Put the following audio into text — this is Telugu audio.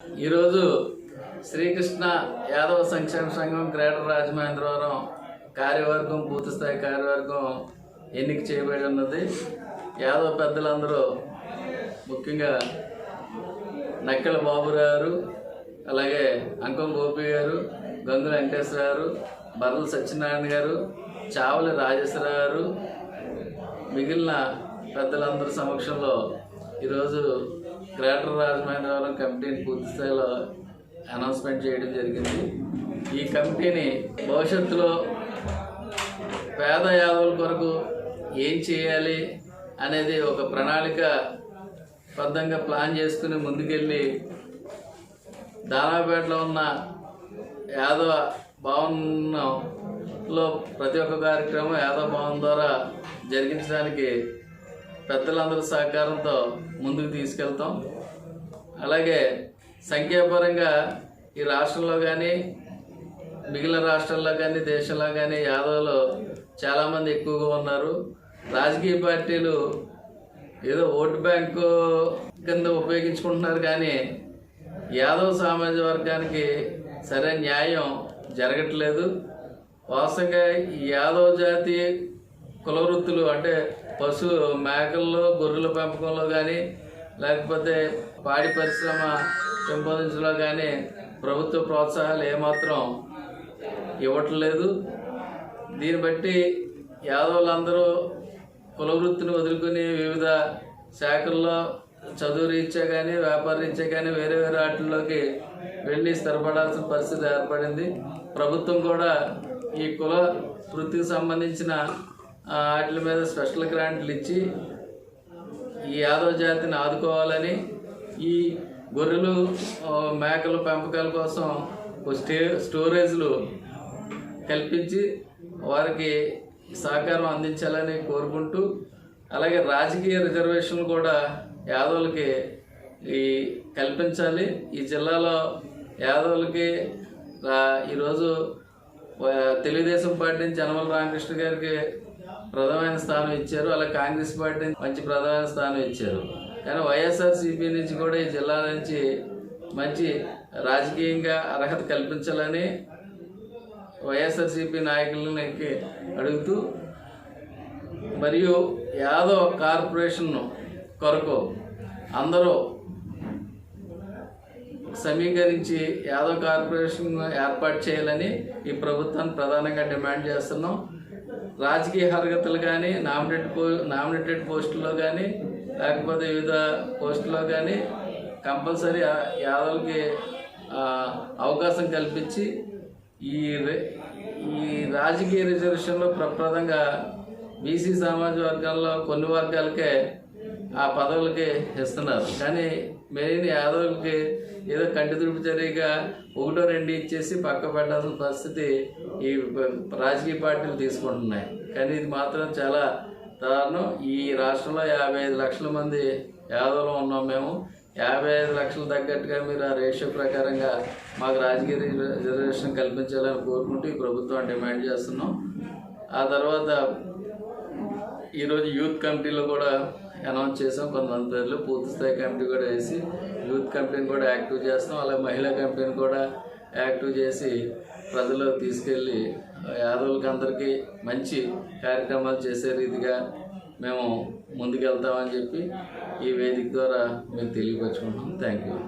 ఈరోజు శ్రీకృష్ణ యాదవ సంక్షేమ సంఘం గ్రేటర్ రాజమహేంద్రవరం కార్యవర్గం పూర్తిస్థాయి కార్యవర్గం ఎన్నిక చేయబడి ఉన్నది. యాదవ పెద్దలందరూ ముఖ్యంగా నక్కల బాబు గారు అలాగే అంకం గోపి గారు గంగుల వెంకటేశ్వర గారు బర్రల సత్యనారాయణ గారు చావలి రాజేశ్వర గారు మిగిలిన పెద్దలందరి సమక్షంలో ఈరోజు గ్రేటర్ రాజమహేంద్రవరం కమిటీని పూర్తి స్థాయిలో అనౌన్స్మెంట్ చేయడం జరిగింది. ఈ కమిటీని భవిష్యత్తులో పేద యాదవుల కొరకు ఏం చేయాలి అనేది ఒక ప్రణాళిక బద్ధంగా ప్లాన్ చేసుకుని ముందుకెళ్ళి దానాపేటలో ఉన్న యాదవ భవన్లో ప్రతి ఒక్క కార్యక్రమం యాదవ భవన్ ద్వారా జరిగించడానికి పెద్దలందరి సహకారంతో ముందుకు తీసుకెళ్తాం. అలాగే సంఖ్యాపరంగా ఈ రాష్ట్రంలో కానీ మిగిలిన రాష్ట్రాల్లో కానీ దేశంలో కానీ యాదవులు చాలామంది ఎక్కువగా ఉన్నారు. రాజకీయ పార్టీలు ఏదో ఓటు బ్యాంకు కింద ఉపయోగించుకుంటున్నారు కానీ యాదవ్ సామాజిక వర్గానికి సరైన న్యాయం జరగట్లేదు. వాస్తవంగా ఈ యాదవ్ జాతి కుల వృత్తులు అంటే పశు మేకల్లో గొర్రెల పెంపకంలో కానీ లేకపోతే పాడి పరిశ్రమ పెంపొందించడంలో కానీ ప్రభుత్వ ప్రోత్సాహాలు ఏమాత్రం ఇవ్వట్లేదు. దీన్ని బట్టి యాదవులందరూ కుల వృత్తిని వదులుకుని వివిధ శాఖల్లో చదువు రీత్యా కానీ వ్యాపార రీత్యా కానీ వేరే వేరే వాటిల్లోకి వెళ్ళి స్థిరపడాల్సిన పరిస్థితి ఏర్పడింది. ప్రభుత్వం కూడా ఈ కుల వృత్తికి సంబంధించిన వాటి మీద స్పెషల్ గ్రాంట్లు ఇచ్చి ఈ యాదవ జాతిని ఆదుకోవాలని ఈ గొర్రెలు మేకలు మేకల పెంపకాల కోసం స్టే స్టోరేజ్లు కల్పించి వారికి సహకారం అందించాలని కోరుకుంటూ అలాగే రాజకీయ రిజర్వేషన్లు కూడా యాదవులకి ఈ కల్పించాలి. ఈ జిల్లాలో యాదవులకి ఈరోజు తెలుగుదేశం పార్టీ నుంచి యనమల రామకృష్ణ గారికి ప్రధానమైన స్థానం ఇచ్చారు. అలా కాంగ్రెస్ పార్టీ మంచి ప్రధాన స్థానం ఇచ్చారు. కానీ వైఎస్ఆర్సీపీ నుంచి కూడా ఈ జిల్లా నుంచి మంచి రాజకీయంగా అర్హత కల్పించాలని వైఎస్ఆర్సీపీ నాయకులకి అడుగుతూ మరియు యాదవ్ కార్పొరేషన్ కొరకు అందరూ సమీకరించి యాదవ్ కార్పొరేషన్ ఏర్పాటు చేయాలని ఈ ప్రభుత్వాన్ని ప్రధానంగా డిమాండ్ చేస్తున్నాం. రాజకీయ అర్హతలు కానీ నామినేట్ పో నామినేటెడ్ పోస్టుల్లో కానీ లేకపోతే వివిధ పోస్టుల్లో కానీ కంపల్సరీ యాదవులకి అవకాశం కల్పించి ఈ ఈ రాజకీయ రిజర్వేషన్లో ప్రప్రదంగా బీసీ సమాజ వర్గాల్లో కొన్ని వర్గాలకే ఆ పదవులకి ఇస్తున్నారు. కానీ మెయిన్ యాదవులకి ఏదో కంటి తుడుపు చర్యగా ఒకటో రెండు ఇచ్చేసి పక్క పెట్టాల్సిన పరిస్థితి ఈ రాజకీయ పార్టీలు తీసుకుంటున్నాయి. కానీ ఇది మాత్రం చాలా దారుణం. ఈ రాష్ట్రంలో యాభై ఐదు లక్షల మంది యాదవులు ఉన్నాం మేము. యాభై ఐదు లక్షలు తగ్గట్టుగా మీరు ఆ రేషియో ప్రకారంగా మాకు రాజకీయ రిజర్వేషన్ కల్పించాలని కోరుకుంటూ ఈ ప్రభుత్వం డిమాండ్ చేస్తున్నాం. ఆ తర్వాత ఈరోజు యూత్ కమిటీలో కూడా అనౌన్స్ చేసాం. కొంతమంది పేర్లు పూర్తి స్థాయి కమిటీ కూడా వేసి యూత్ కమిటీని కూడా యాక్టివ్ చేస్తాం. అలాగే మహిళా కమిటీని కూడా యాక్టివ్ చేసి ప్రజలకు తీసుకెళ్ళి యాదవులకి అందరికీ మంచి కార్యక్రమాలు చేసే రీతిగా మేము ముందుకెళ్తామని చెప్పి ఈ వేదిక ద్వారా మేము తెలియపరచుకుంటున్నాం. Thank you